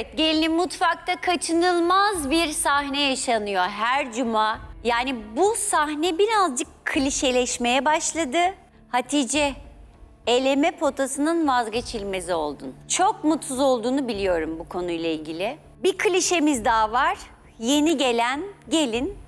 Evet, gelinin mutfakta kaçınılmaz bir sahne yaşanıyor her cuma. Yani bu sahne birazcık klişeleşmeye başladı. Hatice, eleme potasının vazgeçilmezi oldun. Çok mutsuz olduğunu biliyorum bu konuyla ilgili. Bir klişemiz daha var. Yeni gelen gelin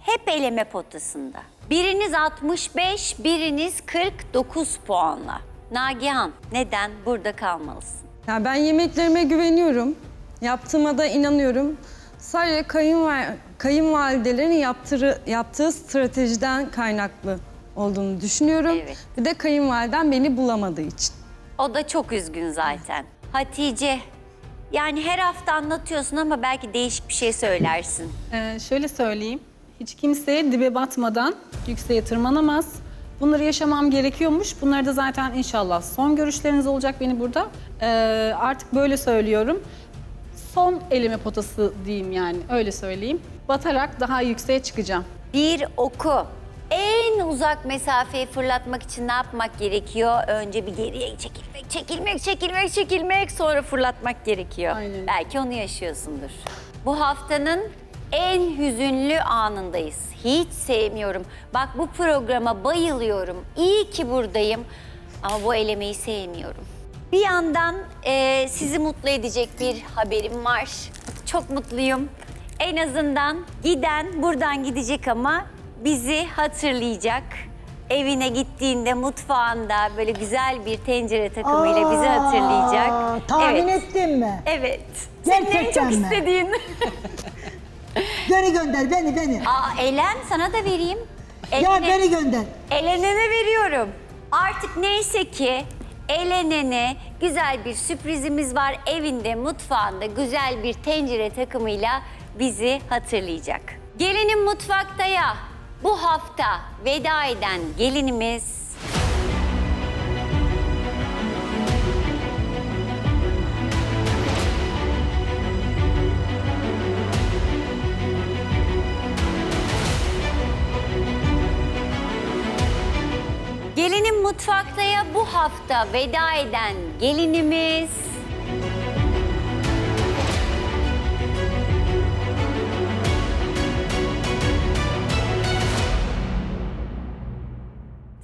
hep eleme potasında. Biriniz 65, biriniz 49 puanla. Nagihan, neden burada kalmalısın? Ya ben yemeklerime güveniyorum. Yaptığıma da inanıyorum. Sadece kayınval kayınvalidelerin yaptırı, yaptığı stratejiden kaynaklı olduğunu düşünüyorum. Evet. Bir de kayınvaliden beni bulamadığı için. O da çok üzgün zaten. Hatice, yani her hafta anlatıyorsun ama belki değişik bir şey söylersin. Ee, şöyle söyleyeyim. Hiç kimse dibe batmadan yükseğe tırmanamaz. Bunları yaşamam gerekiyormuş. Bunları da zaten inşallah son görüşleriniz olacak beni burada. Ee, artık böyle söylüyorum. Son elime potası diyeyim yani öyle söyleyeyim. Batarak daha yükseğe çıkacağım. Bir oku. En uzak mesafeyi fırlatmak için ne yapmak gerekiyor? Önce bir geriye çekilmek, çekilmek, çekilmek, çekilmek sonra fırlatmak gerekiyor. Aynen. Belki onu yaşıyorsundur. Bu haftanın en hüzünlü anındayız. Hiç sevmiyorum. Bak bu programa bayılıyorum. İyi ki buradayım. Ama bu elemeyi sevmiyorum. Bir yandan eee, sizi mutlu edecek bir haberim var. Çok mutluyum. En azından giden buradan gidecek ama bizi hatırlayacak. Evine gittiğinde mutfağında böyle güzel bir tencere takımıyla bizi hatırlayacak. Tahmin evet. ettin mi? Evet. Senin en Gerçekten çok mi? istediğin. Beni gönder, beni, beni. Aa Elen sana da vereyim. Ya beni gönder. Elen'e veriyorum. Artık neyse ki Elen'e güzel bir sürprizimiz var. Evinde, mutfağında güzel bir tencere takımıyla bizi hatırlayacak. Gelinin mutfaktaya bu hafta veda eden gelinimiz Gelinin mutfaktaya bu hafta veda eden gelinimiz...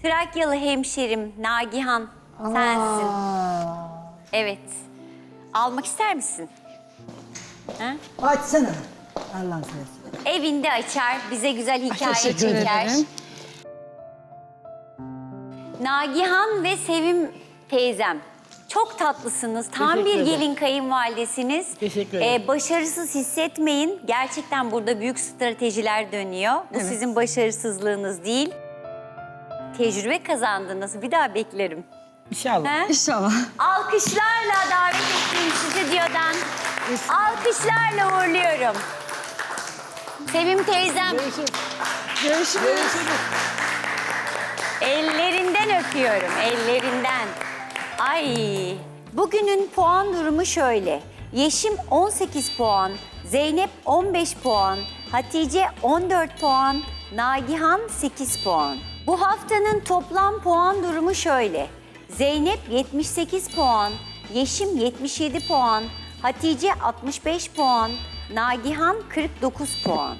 Trakyalı hemşerim Nagihan sensin. Aa, Evet. Almak ister misin? Ha? açsana. Allah'ın seversen. Evinde açar, bize güzel hikaye Teşekkür çeker. ederim. Nagihan ve Sevim teyzem. Çok tatlısınız. Tam bir gelin kayınvalidesiniz. Teşekkür ederim. Ee, başarısız hissetmeyin. Gerçekten burada büyük stratejiler dönüyor. Bu sizin başarısızlığınız değil. Tecrübe kazandınız. Bir daha beklerim. İnşallah. He? İnşallah. Alkışlarla davet ettiğim stüdyodan alkışlarla uğurluyorum. Sevim teyzem Görüşürüz. Ellerinden öpüyorum, ellerinden. Ay, bugünün puan durumu şöyle. Yeşim 18 puan, Zeynep 15 puan, Hatice 14 puan, Nagihan 8 puan. Bu haftanın toplam puan durumu şöyle. Zeynep 78 puan, Yeşim 77 puan, Hatice 65 puan, Nagihan 49 puan.